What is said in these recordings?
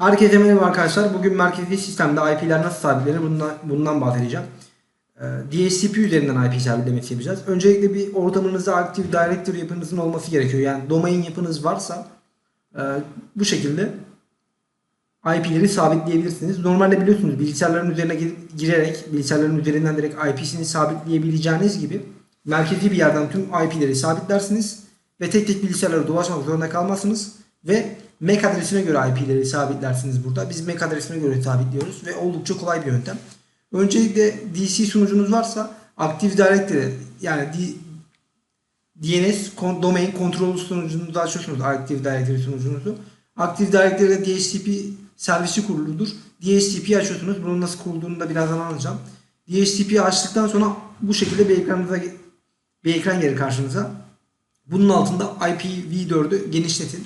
Herkese merhaba arkadaşlar. Bugün merkezi sistemde IP'ler nasıl sabitlenir bundan, bundan bahsedeceğim. Ee, DHCP üzerinden IP sabitlemesi yapacağız. Öncelikle bir ortamınızda Active Directory yapınızın olması gerekiyor. Yani domain yapınız varsa e, bu şekilde IP'leri sabitleyebilirsiniz. Normalde biliyorsunuz bilgisayarların üzerine gir- girerek bilgisayarların üzerinden direkt IP'sini sabitleyebileceğiniz gibi merkezi bir yerden tüm IP'leri sabitlersiniz ve tek tek bilgisayarlara dolaşmak zorunda kalmazsınız ve MAC adresine göre IP'leri sabitlersiniz burada. Biz MAC adresine göre sabitliyoruz ve oldukça kolay bir yöntem. Öncelikle DC sunucunuz varsa Active Directory yani D- DNS domain kontrol sunucunuzu açıyorsunuz Active Directory sunucunuzu. Active Directory'de DHCP servisi kuruludur. DHCP'yi açıyorsunuz. Bunun nasıl kurulduğunu da birazdan anlatacağım. DHCP'yi açtıktan sonra bu şekilde bir ekranınıza bir ekran gelir karşınıza. Bunun altında IPv4'ü genişletin.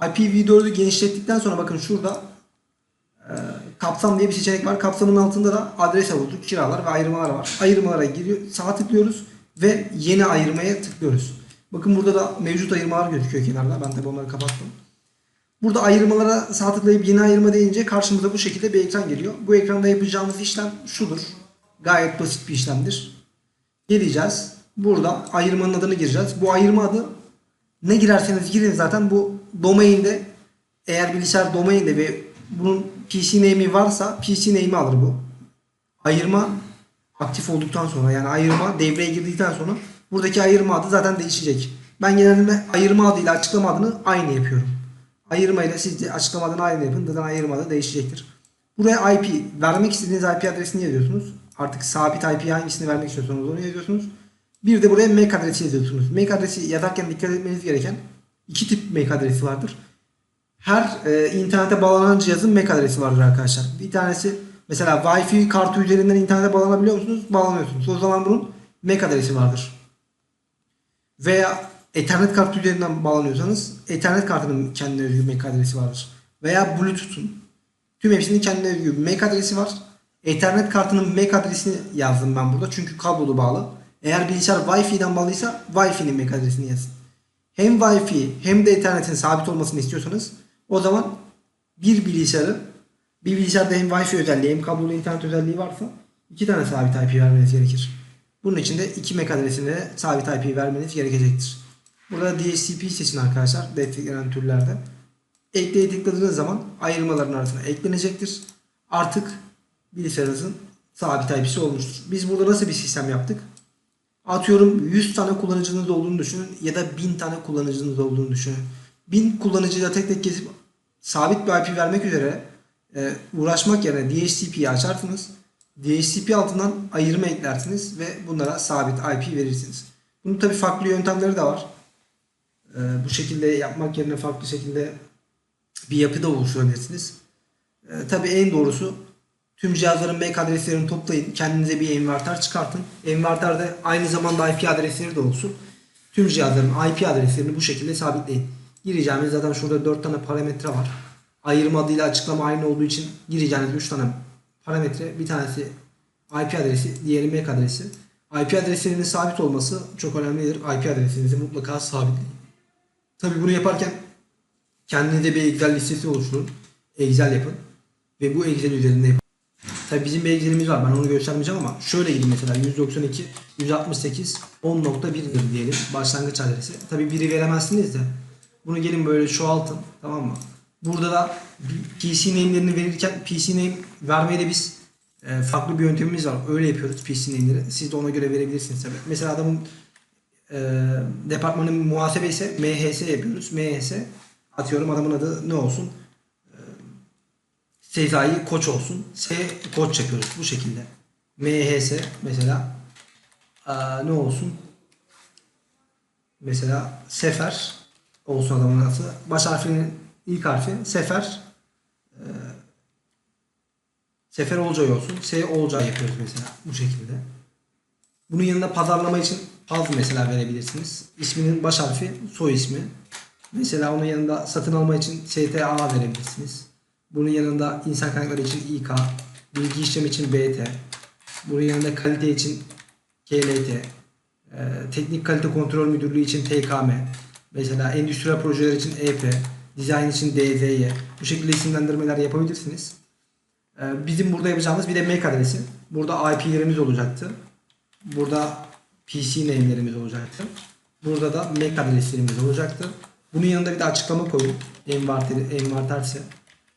IPv4'ü genişlettikten sonra bakın şurada e, kapsam diye bir seçenek var. Kapsamın altında da adres havuzu, kiralar ve ayırmalar var. Ayırmalara giriyor, sağa tıklıyoruz ve yeni ayırmaya tıklıyoruz. Bakın burada da mevcut ayırmalar gözüküyor kenarda. Ben tabi onları kapattım. Burada ayırmalara sağ tıklayıp yeni ayırma deyince karşımıza bu şekilde bir ekran geliyor. Bu ekranda yapacağımız işlem şudur. Gayet basit bir işlemdir. Geleceğiz. Burada ayırmanın adını gireceğiz. Bu ayırma adı ne girerseniz girin zaten bu domainde eğer bilgisayar domainde ve bunun PC name'i varsa PC name'i alır bu. Ayırma aktif olduktan sonra yani ayırma devreye girdikten sonra buradaki ayırma adı zaten değişecek. Ben genelde ayırma adıyla açıklama adını aynı yapıyorum. Ayırma ile siz de açıklama adını aynı yapın. Zaten ayırma adı değişecektir. Buraya IP vermek istediğiniz IP adresini yazıyorsunuz. Artık sabit IP hangisini vermek istiyorsanız onu yazıyorsunuz. Bir de buraya MAC adresi yazıyorsunuz. MAC adresi yazarken dikkat etmeniz gereken iki tip MAC adresi vardır. Her e, internete bağlanan cihazın MAC adresi vardır arkadaşlar. Bir tanesi mesela Wi-Fi kartı üzerinden internete bağlanabiliyor musunuz? Bağlanıyorsunuz. O zaman bunun MAC adresi vardır. Veya Ethernet kartı üzerinden bağlanıyorsanız Ethernet kartının kendine özgü MAC adresi vardır. Veya Bluetooth'un tüm hepsinin kendine özgü MAC adresi var. Ethernet kartının MAC adresini yazdım ben burada çünkü kablolu bağlı. Eğer bilgisayar Wi-Fi'den bağlıysa Wi-Fi'nin MAC adresini yazın. Hem Wi-Fi hem de Ethernet'in sabit olmasını istiyorsanız o zaman bir bilgisayarı bir bilgisayarda hem Wi-Fi özelliği hem kablolu internet özelliği varsa iki tane sabit IP vermeniz gerekir. Bunun için de iki MAC adresine sabit IP vermeniz gerekecektir. Burada DHCP seçin arkadaşlar desteklenen türlerde. Ekleye tıkladığınız zaman ayırmaların arasına eklenecektir. Artık bilgisayarınızın sabit IP'si olmuştur. Biz burada nasıl bir sistem yaptık? Atıyorum 100 tane kullanıcınız olduğunu düşünün ya da 1000 tane kullanıcınız olduğunu düşünün. 1000 kullanıcıyla tek tek gezip sabit bir IP vermek üzere e, uğraşmak yerine DHCP'yi açarsınız. DHCP altından ayırma eklersiniz ve bunlara sabit IP verirsiniz. Bunun tabi farklı yöntemleri de var. E, bu şekilde yapmak yerine farklı şekilde bir yapı da oluşturabilirsiniz. E, tabi en doğrusu tüm cihazların MAC adreslerini toplayın. Kendinize bir envanter çıkartın. Envanterde aynı zamanda IP adresleri de olsun. Tüm cihazların IP adreslerini bu şekilde sabitleyin. Gireceğimiz zaten şurada 4 tane parametre var. Ayırma adıyla açıklama aynı olduğu için gireceğiniz 3 tane parametre. Bir tanesi IP adresi, diğeri MAC adresi. IP adreslerinin sabit olması çok önemlidir. IP adresinizi mutlaka sabitleyin. Tabi bunu yaparken kendinize bir Excel listesi oluşturun. Excel yapın. Ve bu Excel üzerinde yapın. Tabi bizim bir Excel'imiz var. Ben onu göstermeyeceğim ama şöyle gidin mesela 192 168 10.1'dir diyelim başlangıç adresi. Tabi biri veremezsiniz de bunu gelin böyle çoğaltın tamam mı? Burada da PC name'lerini verirken PC name vermeye de biz e, farklı bir yöntemimiz var. Öyle yapıyoruz PC name'leri. Siz de ona göre verebilirsiniz tabi. Mesela adamın e, departmanın muhasebe ise MHS yapıyoruz. MHS atıyorum adamın adı ne olsun? Sezai Koç olsun. S Koç yapıyoruz bu şekilde. MHS mesela aa, ne olsun? Mesela Sefer olsun adamın adı. Baş harfinin ilk harfi Sefer e, Sefer Olcay olsun. S Olcay yapıyoruz mesela bu şekilde. Bunun yanında pazarlama için Paz mesela verebilirsiniz. İsminin baş harfi soy ismi. Mesela onun yanında satın alma için STA verebilirsiniz. Bunun yanında insan kaynakları için İK, bilgi işlem için BT, bunun yanında kalite için KLT, e, teknik kalite kontrol müdürlüğü için TKM, mesela endüstriyel projeler için EP, Dizayn için DZ'ye. Bu şekilde isimlendirmeler yapabilirsiniz. Ee, bizim burada yapacağımız bir de MAC adresi. Burada IP'lerimiz olacaktı. Burada PC name'lerimiz olacaktı. Burada da MAC adreslerimiz olacaktı. Bunun yanında bir de açıklama koyun. Envarteri, envarterse.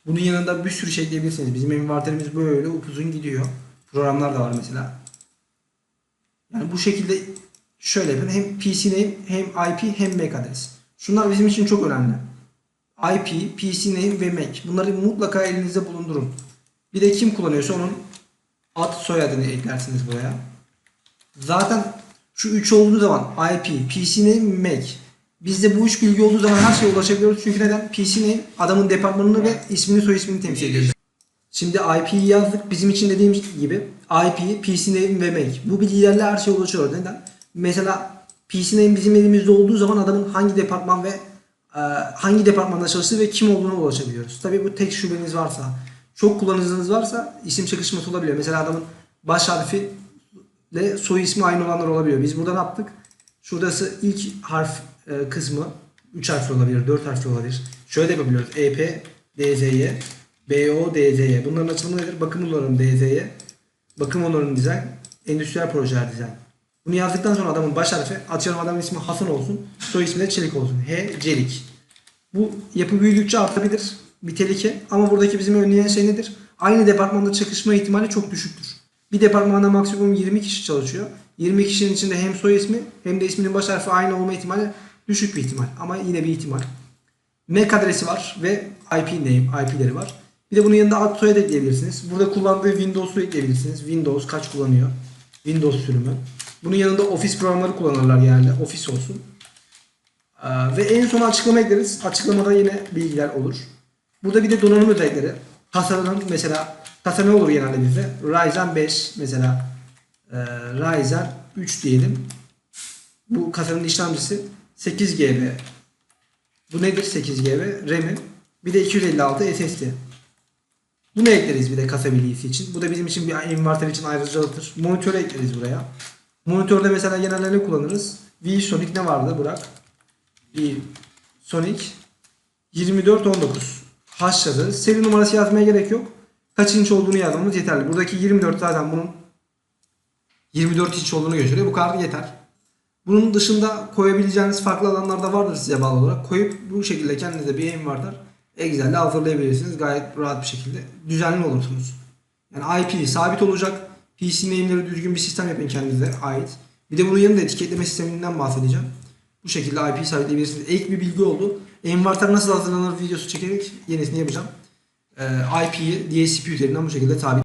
Bunun yanında bir sürü şey ekleyebilirsiniz. Bizim envarterimiz böyle upuzun gidiyor. Programlar da var mesela. Yani bu şekilde şöyle yapın. Hem PC name hem IP hem MAC adresi. Şunlar bizim için çok önemli. IP, PC name ve MAC. Bunları mutlaka elinizde bulundurun. Bir de kim kullanıyorsa onun ad soyadını eklersiniz buraya. Zaten şu üç olduğu zaman IP, PC name, Mac. Bizde bu üç bilgi olduğu zaman her şeye ulaşabiliyoruz. Çünkü neden? PC name adamın departmanını ve ismini soy ismini temsil ediyor. Şimdi IP'yi yazdık. Bizim için dediğim gibi IP, PC name ve Mac. Bu bilgilerle her şeye ulaşıyoruz. Neden? Mesela PC name bizim elimizde olduğu zaman adamın hangi departman ve e, hangi departmanda çalıştığı ve kim olduğuna ulaşabiliyoruz. Tabii bu tek şubeniz varsa, çok kullanıcınız varsa isim çakışması olabiliyor. Mesela adamın baş harfi ile soy ismi aynı olanlar olabiliyor. Biz burada ne yaptık? Şurası ilk harf kısmı 3 harfli olabilir, 4 harfli olabilir. Şöyle de yapabiliyoruz. EP, DZY, BO, DZY. Bunların açılımı nedir? Bakım onarım DZY, bakım onarım dizayn, endüstriyel projeler dizayn. Bunu yazdıktan sonra adamın baş harfi, atıyorum adamın ismi Hasan olsun, soy ismi de Çelik olsun. H, Çelik. Bu yapı büyüdükçe artabilir bir tehlike ama buradaki bizim önleyen şey nedir? Aynı departmanda çakışma ihtimali çok düşüktür. Bir departmanda maksimum 20 kişi çalışıyor. 20 kişinin içinde hem soy ismi hem de isminin baş harfi aynı olma ihtimali düşük bir ihtimal ama yine bir ihtimal. MAC adresi var ve IP name, IP'leri var. Bir de bunun yanında ad soyad ekleyebilirsiniz. Burada kullandığı Windows'u ekleyebilirsiniz. Windows kaç kullanıyor? Windows sürümü. Bunun yanında Office programları kullanırlar genelde. Office olsun. Ee, ve en son açıklama ekleriz. Açıklamada yine bilgiler olur. Burada bir de donanım özellikleri. Kasanın mesela kasa ne olur genelde bizde? Ryzen 5 mesela e, Ryzen 3 diyelim. Bu kasanın işlemcisi 8 GB. Bu nedir 8 GB? RAM'i. Bir de 256 SSD. Bunu ekleriz bir de kasa bilgisi için. Bu da bizim için bir inverter için ayrıcalıktır. Monitörü ekleriz buraya. Monitörde mesela genelde ne kullanırız? VSonic ne vardı Burak? VSonic 2419 haşladı. Seri numarası yazmaya gerek yok. Kaç inç olduğunu yazmamız yeterli. Buradaki 24 zaten bunun 24 inç olduğunu gösteriyor. Bu kadar yeter. Bunun dışında koyabileceğiniz farklı alanlar da vardır size bağlı olarak. Koyup bu şekilde kendinize bir envarter Excel'de hazırlayabilirsiniz. Gayet rahat bir şekilde. Düzenli olursunuz. Yani IP sabit olacak. PC name'leri düzgün bir sistem yapın kendinize ait. Bir de bunun yanında etiketleme sisteminden bahsedeceğim. Bu şekilde IP sabitleyebilirsiniz. Ek bir bilgi oldu. Envarter nasıl hazırlanır videosu çekerek yenisini yapacağım. Ee, IP'yi DSP üzerinden bu şekilde sabit